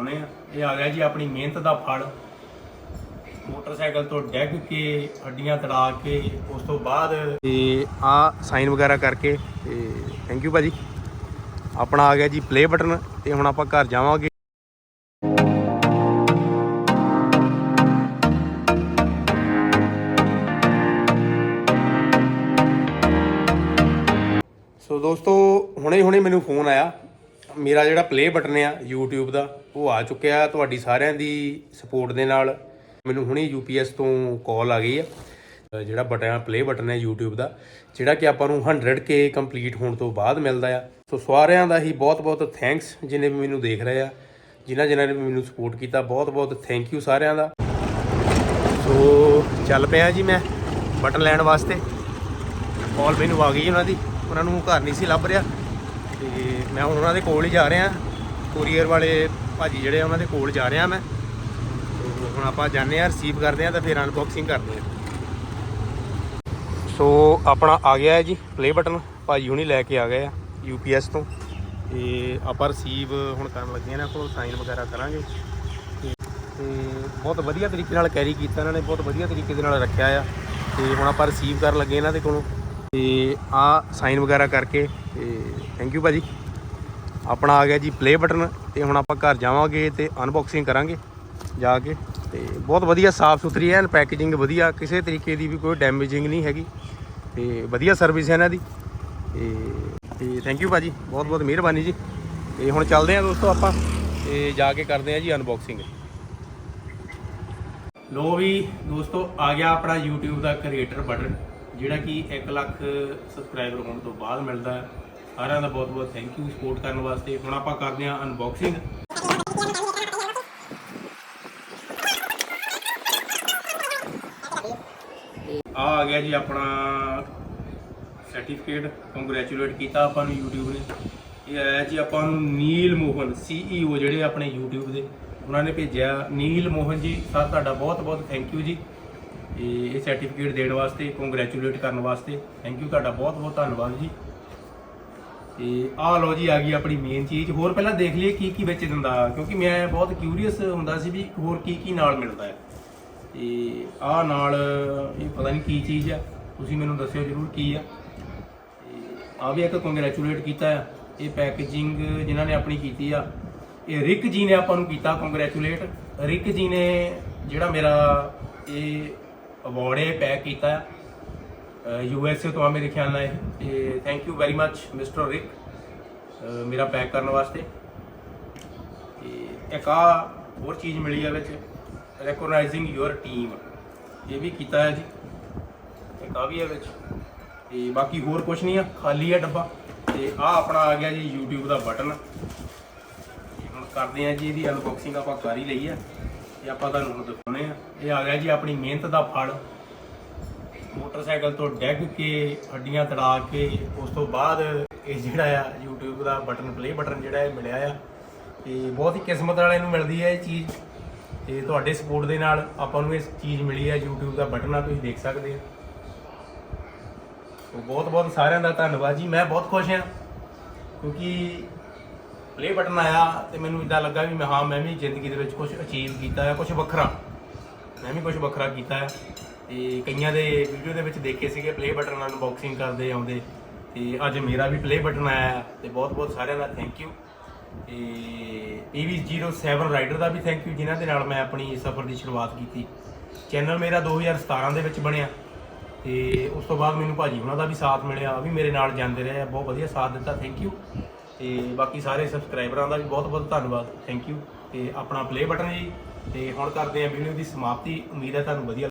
ਦਿਖਾਉਣੇ ਆ। ਇਹ ਆ ਗਿਆ ਜੀ ਆਪਣੀ ਮਿਹਨਤ ਦਾ ਫਲ। ਮੋਟਰਸਾਈਕਲ ਤੋਂ ਡੈਗ ਕੇ, ਹੱਡੀਆਂ ਤੜਾ ਕੇ, ਉਸ ਤੋਂ ਬਾਅਦ ਤੇ ਆ ਸਾਈਨ ਵਗੈਰਾ ਕਰਕੇ ਤੇ ਥੈਂਕ ਯੂ ਭਾਜੀ। ਆਪਣਾ ਆ ਗਿਆ ਜੀ ਪਲੇ ਬਟਨ ਤੇ ਹੁਣ ਆਪਾਂ ਘਰ ਜਾਵਾਂਗੇ। ਸੋ ਦੋਸਤੋ ਹੁਣੇ ਹੁਣੇ ਮੈਨੂੰ ਫੋਨ ਆਇਆ। ਮੇਰਾ ਜਿਹੜਾ ਪਲੇ ਬਟਨ ਆ, YouTube ਦਾ। ਉਹ ਆ ਚੁੱਕਿਆ ਤੁਹਾਡੀ ਸਾਰਿਆਂ ਦੀ ਸਪੋਰਟ ਦੇ ਨਾਲ। ਮੈਨੂੰ ਹੁਣੇ UPS ਤੋਂ ਕਾਲ ਆ ਗਈ ਆ। ਜਿਹੜਾ ਬਟਨ ਪਲੇ ਬਟਨ ਹੈ YouTube ਦਾ, ਜਿਹੜਾ ਕਿ ਆਪਾਂ ਨੂੰ 100k ਕੰਪਲੀਟ ਹੋਣ ਤੋਂ ਬਾਅਦ ਮਿਲਦਾ ਆ। ਸੋ ਸਾਰਿਆਂ ਦਾ ਹੀ ਬਹੁਤ-ਬਹੁਤ ਥੈਂਕਸ ਜਿਨੇ ਵੀ ਮੈਨੂੰ ਦੇਖ ਰਹੇ ਆ, ਜਿਨ੍ਹਾਂ ਜਿਨ੍ਹਾਂ ਨੇ ਵੀ ਮੈਨੂੰ ਸਪੋਰਟ ਕੀਤਾ, ਬਹੁਤ-ਬਹੁਤ ਥੈਂਕ ਯੂ ਸਾਰਿਆਂ ਦਾ। ਸੋ ਚੱਲ ਪਿਆ ਜੀ ਮੈਂ ਬਟਨ ਲੈਣ ਵਾਸਤੇ। ਕਾਲ ਮੈਨੂੰ ਆ ਗਈ ਉਹਨਾਂ ਦੀ, ਉਹਨਾਂ ਨੂੰ ਘਰ ਨਹੀਂ ਸੀ ਲੱਭ ਰਿਹਾ। ਤੇ ਮੈਂ ਹੁਣ ਉਹਨਾਂ ਦੇ ਕੋਲ ਹੀ ਜਾ ਰਿਹਾ। ਕੋਰੀਅਰ ਵਾਲੇ ਭਾਜੀ ਜਿਹੜੇ ਆ, ਉਹਨਾਂ ਦੇ ਕੋਲ ਜਾ ਰਿਹਾ ਮੈਂ। ਹੁਣ ਆਪਾਂ ਜਾਂਦੇ ਆ ਰਿਸੀਵ ਕਰਦੇ ਆ ਤਾਂ ਫਿਰ ਅਨਬਾਕਸਿੰਗ ਕਰਦੇ ਆ ਸੋ ਆਪਣਾ ਆ ਗਿਆ ਹੈ ਜੀ ਪਲੇ ਬਟਨ ਭਾਜੀ ਹੁਣੀ ਲੈ ਕੇ ਆ ਗਏ ਆ UPS ਤੋਂ। ਤੇ ਆਪਾਂ ਰਿਸੀਵ ਹੁਣ ਕਰਨ ਲੱਗੇ ਆ ਨਾ ਕੋਲ ਸਾਈਨ ਵਗੈਰਾ ਕਰਾਂਗੇ। ਤੇ ਤੇ ਬਹੁਤ ਵਧੀਆ ਤਰੀਕੇ ਨਾਲ ਕੈਰੀ ਕੀਤਾ ਇਹਨਾਂ ਨੇ, ਬਹੁਤ ਵਧੀਆ ਤਰੀਕੇ ਦੇ ਨਾਲ ਰੱਖਿਆ ਆ। ਤੇ ਹੁਣ ਆਪਾਂ ਰਿਸੀਵ ਕਰਨ ਲੱਗੇ ਇਹਨਾਂ ਦੇ ਕੋਲੋਂ। ਤੇ ਆ ਸਾਈਨ ਵਗੈਰਾ ਕਰਕੇ, ਤੇ ਥੈਂਕ ਯੂ ਭਾਜੀ। ਆਪਣਾ ਆ ਗਿਆ ਜੀ ਪਲੇ ਬਟਨ ਤੇ ਹੁਣ ਆਪਾਂ ਘਰ ਜਾਵਾਂਗੇ ਤੇ ਅਨਬਾਕਸਿੰਗ ਕਰਾਂਗੇ ਜਾ ਕੇ ਤੇ ਬਹੁਤ ਵਧੀਆ ਸਾਫ਼ ਸੁਥਰੀ ਐਨ ਪੈਕੇਜਿੰਗ ਵਧੀਆ, ਕਿਸੇ ਤਰੀਕੇ ਦੀ ਵੀ ਕੋਈ ਡੈਮੇਜਿੰਗ ਨਹੀਂ ਹੈਗੀ ਤੇ ਵਧੀਆ ਸਰਵਿਸ ਹੈ ਇਹਨਾਂ ਦੀ ਤੇ ਤੇ ਥੈਂਕ ਯੂ ਭਾਜੀ ਬਹੁਤ ਬਹੁਤ ਮਿਹਰਬਾਨੀ ਜੀ। ਤੇ ਹੁਣ ਚੱਲਦੇ ਹਾਂ ਦੋਸਤੋ ਆਪਾਂ ਤੇ ਜਾ ਕੇ ਕਰਦੇ ਹਾਂ ਜੀ ਅਨਬਾਕਸਿੰਗ ਲੋ ਵੀ ਦੋਸਤੋ ਆ ਗਿਆ ਆਪਣਾ YouTube ਦਾ ਕ੍ਰੀਏਟਰ ਬਟਨ ਜਿਹੜਾ ਕਿ 1 ਲੱਖ ਸਬਸਕ੍ਰਾਈਬਰ ਹੋਣ ਤੋਂ ਬਾਅਦ ਮਿਲਦਾ ਹੈ। ਸਾਰਿਆਂ ਦਾ ਬਹੁਤ ਬਹੁਤ ਥੈਂਕ ਯੂ ਸਪੋਰਟ ਕਰਨ ਵਾਸਤੇ। ਹੁਣ ਆਪਾਂ ਕਰਦੇ ਹਾਂ ਅਨਬਾਕਸਿੰਗ ਆ ਆ ਗਿਆ ਜੀ ਆਪਣਾ ਸਰਟੀਫਿਕੇਟ ਕੰਗ੍ਰੈਚੁਲੇਟ ਕੀਤਾ ਆਪਾਂ ਨੂੰ YouTube ਨੇ। ਇਹ ਆਇਆ ਜੀ ਆਪਾਂ ਨੂੰ ਨੀਲ ਮੋਹਨ CEO ਜਿਹੜੇ ਆਪਣੇ YouTube ਦੇ, ਉਹਨਾਂ ਨੇ ਭੇਜਿਆ ਨੀਲ ਮੋਹਨ ਜੀ। ਸਰ, ਤੁਹਾਡਾ ਬਹੁਤ ਬਹੁਤ ਥੈਂਕ ਯੂ ਜੀ। ਇਹ ਸਰਟੀਫਿਕੇਟ ਦੇਣ ਵਾਸਤੇ ਕੰਗ੍ਰੈਚੁਲੇਟ ਕਰਨ ਵਾਸਤੇ। ਥੈਂਕ ਯੂ ਤੁਹਾਡਾ ਬਹੁਤ ਬਹੁਤ ਧੰਨਵਾਦ ਜੀ। ਤੇ ਆਹ ਲੋ ਜੀ, ਆ ਗਈ ਆਪਣੀ ਮੇਨ ਚੀਜ਼। ਹੋਰ ਪਹਿਲਾਂ ਦੇਖ ਲਈਏ ਕੀ ਕੀ ਵਿੱਚ ਦਿੰਦਾ, ਕਿਉਂਕਿ ਮੈਂ ਬਹੁਤ ਕਿਊਰੀਅਸ ਹੁੰਦਾ ਸੀ ਵੀ ਹੋਰ ਕੀ ਕੀ ਨਾਲ ਮਿਲਦਾ ਹੈ। ਤੇ ਆਹ ਨਾਲ, ਇਹ ਪਤਾ ਨਹੀਂ ਕੀ ਚੀਜ਼ ਆ, ਤੁਸੀਂ ਮੈਨੂੰ ਦੱਸਿਓ ਜਰੂਰ ਕੀ ਆ। ਤੇ ਆ ਵੀ ਇੱਕ ਕੰਗ੍ਰੈਚੁਲੇਟ ਕੀਤਾ ਆ, ਇਹ ਪੈਕੇਜਿੰਗ ਜਿਨ੍ਹਾਂ ਨੇ ਆਪਣੀ ਕੀਤੀ ਆ। ਇਹ ਰਿਕ ਜੀ ਨੇ ਆਪਾਂ ਨੂੰ ਕੀਤਾ ਕੰਗ੍ਰੈਚੁਲੇਟ ਰਿਕ ਜੀ ਨੇ ਜਿਹੜਾ ਮੇਰਾ ਇਹ ਅਵਾਰਡ ਹੈ ਪੈਕ ਕੀਤਾ ਆ। ਐਸ ਏ ਤੋਂ ਆ ਮੇਰੇ ਖਿਆਲ ਨਾਲ ਇਹ। ਤੇ thank you very much mister Rick ਮੇਰਾ ਪੈਕ ਕਰਨ ਵਾਸਤੇ। ਤੇ ਇੱਕ ਆ ਹੋਰ ਚੀਜ਼ ਮਿਲੀ ਆ ਵਿੱਚ ਰੈਕੋਗਨਾਈਜ਼ਿੰਗ ਯੂਅਰ ਟੀਮ ਇਹ ਵੀ ਕੀਤਾ ਹੈ ਜੀ। ਇੱਕ ਆ ਵੀ ਹੈ ਵਿੱਚ। ਤੇ ਬਾਕੀ ਹੋਰ ਕੁਝ ਨਹੀਂ ਆ, ਖਾਲੀ ਆ ਡੱਬਾ। ਤੇ ਆ ਆਪਣਾ ਆ ਗਿਆ ਜੀ YouTube ਦਾ ਬਟਨ। ਹੁਣ ਕਰਦੇ ਆ ਜੀ ਇਹਦੀ ਅਨਬਾਕਸਿੰਗ ਆਪਾਂ ਕਰ ਹੀ ਲਈ ਆ ਤੇ ਆਪਾਂ ਤੁਹਾਨੂੰ ਹੁਣ ਦਿਖਾਉਣੇ ਆ ਇਹ ਆ ਗਿਆ ਜੀ ਆਪਣੀ ਮਿਹਨਤ ਦਾ ਫਲ। ਮੋਟਰਸਾਈਕਲ ਤੋਂ ਡੈਗ ਕੇ, ਹੱਡੀਆਂ ਤੜਾ ਕੇ, ਉਸ ਤੋਂ ਬਾਅਦ ਇਹ ਜਿਹੜਾ ਆ, YouTube ਦਾ ਬਟਨ ਪਲੇ ਬਟਨ ਜਿਹੜਾ ਇਹ ਮਿਲਿਆ ਆ। ਤੇ ਬਹੁਤ ਹੀ ਕਿਸਮਤ ਵਾਲੇ ਨੂੰ ਮਿਲਦੀ ਹੈ ਇਹ ਚੀਜ਼। ਤੇ ਤੁਹਾਡੇ ਸਪੋਰਟ ਦੇ ਨਾਲ ਆਪਾਂ ਨੂੰ ਇਹ ਚੀਜ਼ ਮਿਲੀ ਹੈ YouTube ਦਾ ਬਟਨ ਆ, ਤੁਸੀਂ ਦੇਖ ਸਕਦੇ ਹੋ ਸੋ ਬਹੁਤ ਬਹੁਤ ਸਾਰਿਆਂ ਦਾ ਧੰਨਵਾਦ ਜੀ, ਮੈਂ ਬਹੁਤ ਖੁਸ਼ ਹਾਂ ਕਿਉਂਕਿ ਪਲੇ ਬਟਨ ਆਇਆ ਤੇ ਮੈਨੂੰ ਇਦਾਂ ਲੱਗਾ ਵੀ ਮੈਂ, ਹਾਂ, ਮੈਂ ਵੀ ਜ਼ਿੰਦਗੀ ਦੇ ਵਿੱਚ ਕੁਝ ਅਚੀਵ ਕੀਤਾ ਹੈ ਕੁਝ ਵੱਖਰਾ। ਮੈਂ ਵੀ ਕੁਝ ਵੱਖਰਾ ਕੀਤਾ ਹੈ ਤੇ ਕਈਆਂ ਦੇ ਵੀਡੀਓ ਦੇ ਵਿੱਚ ਦੇਖੇ ਸੀਗੇ ਪਲੇ ਬਟਨ ਅਨਬਾਕਸਿੰਗ ਕਰਦੇ ਆਉਂਦੇ। ਤੇ ਅੱਜ ਮੇਰਾ ਵੀ ਪਲੇ ਬਟਨ ਆਇਆ ਹੈ ਤੇ ਬਹੁਤ ਬਹੁਤ ਸਾਰਿਆਂ ਦਾ ਥੈਂਕ ਯੂ ਤੇ PV07 ਰਾਈਡਰ ਦਾ ਵੀ ਥੈਂਕ ਯੂ ਜਿਨ੍ਹਾਂ ਦੇ ਨਾਲ ਮੈਂ ਆਪਣੀ ਸਫ਼ਰ ਦੀ ਸ਼ੁਰੂਆਤ ਕੀਤੀ। ਚੈਨਲ ਮੇਰਾ 2017 ਦੇ ਵਿੱਚ ਬਣਿਆ। ਤੇ ਉਸ ਤੋਂ ਬਾਅਦ ਮੈਨੂੰ ਭਾਜੀ ਉਹਨਾਂ ਦਾ ਵੀ ਸਾਥ ਮਿਲਿਆ, ਉਹ ਵੀ ਮੇਰੇ ਨਾਲ ਜਾਂਦੇ ਰਹੇ ਆ ਬਹੁਤ ਵਧੀਆ ਸਾਥ ਦਿੱਤਾ ਥੈਂਕ ਯੂ ਤੇ ਬਾਕੀ ਸਾਰੇ ਸਬਸਕ੍ਰਾਈਬਰਾਂ ਦਾ ਵੀ ਬਹੁਤ ਬਹੁਤ ਧੰਨਵਾਦ ਥੈਂਕ ਯੂ ਤੇ ਆਪਣਾ ਪਲੇ ਬਟਨ ਜੀ। ਤੇ ਹੁਣ ਕਰਦੇ ਆ ਵੀਡੀਓ ਦੀ ਸਮਾਪਤੀ। ਉਮੀਦ ਹੈ ਤੁਹਾਨੂੰ ਵਧੀਆ